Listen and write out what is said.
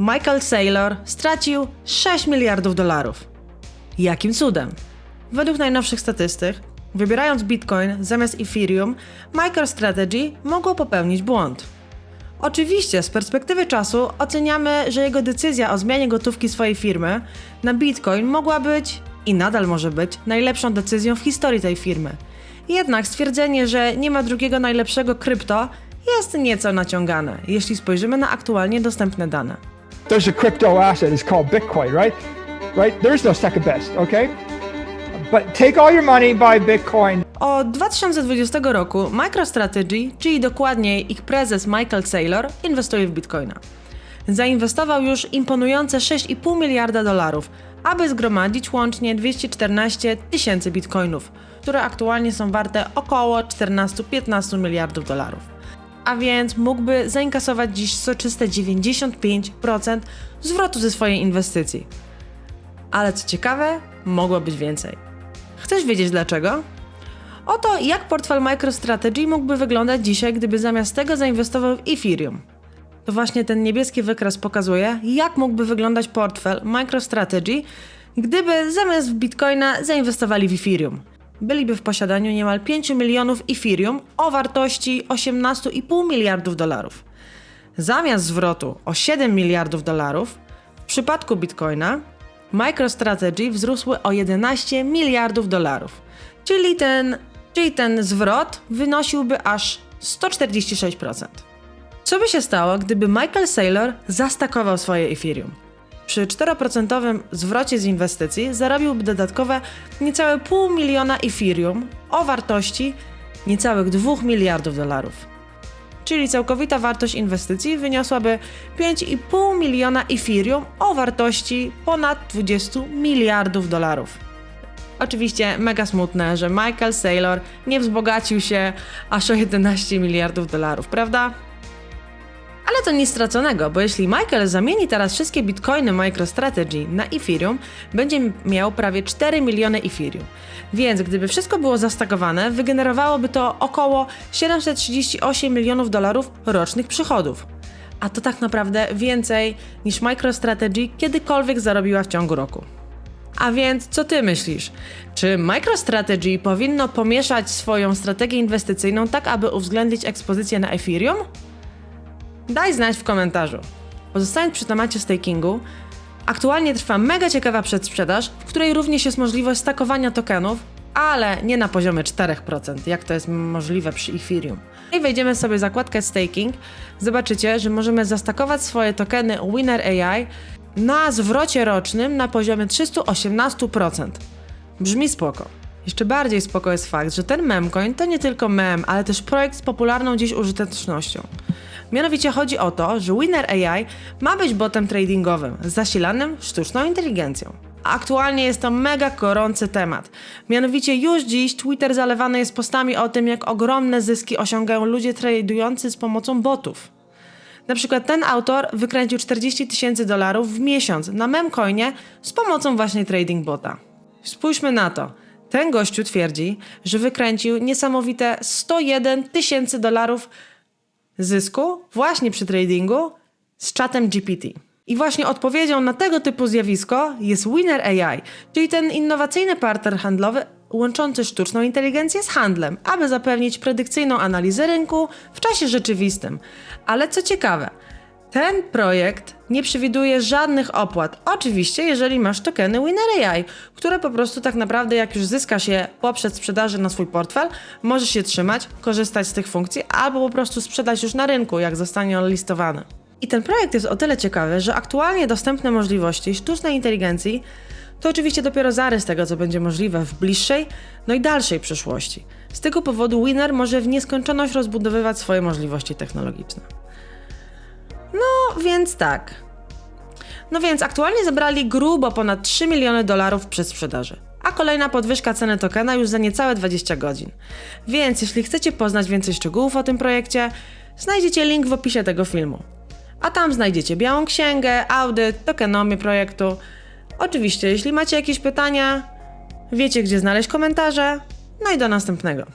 Michael Saylor stracił 6 miliardów dolarów. Jakim cudem? Według najnowszych statystyk, wybierając Bitcoin zamiast Ethereum, MicroStrategy mogło popełnić błąd. Oczywiście, z perspektywy czasu oceniamy, że jego decyzja o zmianie gotówki swojej firmy na Bitcoin mogła być i nadal może być najlepszą decyzją w historii tej firmy. Jednak stwierdzenie, że nie ma drugiego najlepszego krypto jest nieco naciągane, jeśli spojrzymy na aktualnie dostępne dane. There's a crypto asset. It's called Bitcoin, right? Right? There's no second best, okay? But take all your money, buy Bitcoin. Od 2020 roku MicroStrategy, czyli dokładniej ich prezes Michael Saylor, inwestuje w bitcoina. Zainwestował już imponujące 6,5 miliarda dolarów, aby zgromadzić łącznie 214 tysięcy bitcoinów, które aktualnie są warte około 14-15 miliardów dolarów. A więc mógłby zainkasować dziś soczyste 95% zwrotu ze swojej inwestycji. Ale co ciekawe, mogło być więcej. Chcesz wiedzieć dlaczego? Oto jak portfel MicroStrategy mógłby wyglądać dzisiaj, gdyby zamiast tego zainwestował w Ethereum. To właśnie ten niebieski wykres pokazuje, jak mógłby wyglądać portfel MicroStrategy, gdyby zamiast w Bitcoina zainwestowali w Ethereum. Byliby w posiadaniu niemal 5 milionów Ethereum o wartości 18,5 miliardów dolarów. Zamiast zwrotu o 7 miliardów dolarów, w przypadku Bitcoina MicroStrategy wzrósły o 11 miliardów dolarów. Czyli ten, czyli ten zwrot wynosiłby aż 146%. Co by się stało, gdyby Michael Saylor zastakował swoje Ethereum? Przy 4% zwrocie z inwestycji zarobiłby dodatkowe niecałe pół miliona Ethereum o wartości niecałych 2 miliardów dolarów. Czyli całkowita wartość inwestycji wyniosłaby 5,5 miliona Ethereum o wartości ponad 20 miliardów dolarów. Oczywiście mega smutne, że Michael Saylor nie wzbogacił się aż o 11 miliardów dolarów, prawda? Ale to nic straconego, bo jeśli Michael zamieni teraz wszystkie bitcoiny MicroStrategy na Ethereum, będzie miał prawie 4 miliony Ethereum. Więc gdyby wszystko było zastakowane, wygenerowałoby to około 738 milionów dolarów rocznych przychodów. A to tak naprawdę więcej niż MicroStrategy kiedykolwiek zarobiła w ciągu roku. A więc co ty myślisz? Czy MicroStrategy powinno pomieszać swoją strategię inwestycyjną tak, aby uwzględnić ekspozycję na Ethereum? Daj znać w komentarzu. Pozostając przy temacie stakingu, aktualnie trwa mega ciekawa przedsprzedaż, w której również jest możliwość stakowania tokenów, ale nie na poziomie 4%, jak to jest możliwe przy Ethereum. I wejdziemy sobie w zakładkę staking, zobaczycie, że możemy zastakować swoje tokeny Winner AI na zwrocie rocznym na poziomie 318%. Brzmi spoko. Jeszcze bardziej spoko jest fakt, że ten memcoin to nie tylko mem, ale też projekt z popularną dziś użytecznością. Mianowicie chodzi o to, że Winner AI ma być botem tradingowym zasilanym sztuczną inteligencją. Aktualnie jest to mega gorący temat. Mianowicie już dziś Twitter zalewany jest postami o tym, jak ogromne zyski osiągają ludzie tradujący z pomocą botów. Na przykład ten autor wykręcił 40 tysięcy dolarów w miesiąc na memcoinie z pomocą właśnie trading bota. Spójrzmy na to. Ten gościu twierdzi, że wykręcił niesamowite 101 tysięcy dolarów zysku właśnie przy tradingu z czatem GPT. I właśnie odpowiedzią na tego typu zjawisko jest Winner AI, czyli ten innowacyjny partner handlowy łączący sztuczną inteligencję z handlem, aby zapewnić predykcyjną analizę rynku w czasie rzeczywistym. Ale co ciekawe, ten projekt nie przewiduje żadnych opłat. Oczywiście, jeżeli masz tokeny Winner AI, które po prostu tak naprawdę, jak już zyskasz je po przedsprzedaży na swój portfel, możesz się trzymać, korzystać z tych funkcji, albo po prostu sprzedać już na rynku, jak zostanie on listowany. I ten projekt jest o tyle ciekawy, że aktualnie dostępne możliwości sztucznej inteligencji to oczywiście dopiero zarys tego, co będzie możliwe w bliższej, no i dalszej przyszłości. Z tego powodu Winner może w nieskończoność rozbudowywać swoje możliwości technologiczne. No więc tak. No więc aktualnie zebrali grubo ponad 3 miliony dolarów przy sprzedaży. A kolejna podwyżka ceny tokena już za niecałe 20 godzin. Więc jeśli chcecie poznać więcej szczegółów o tym projekcie, znajdziecie link w opisie tego filmu. A tam znajdziecie białą księgę, audyt, tokenomię projektu. Oczywiście, jeśli macie jakieś pytania, wiecie gdzie znaleźć komentarze. No i do następnego.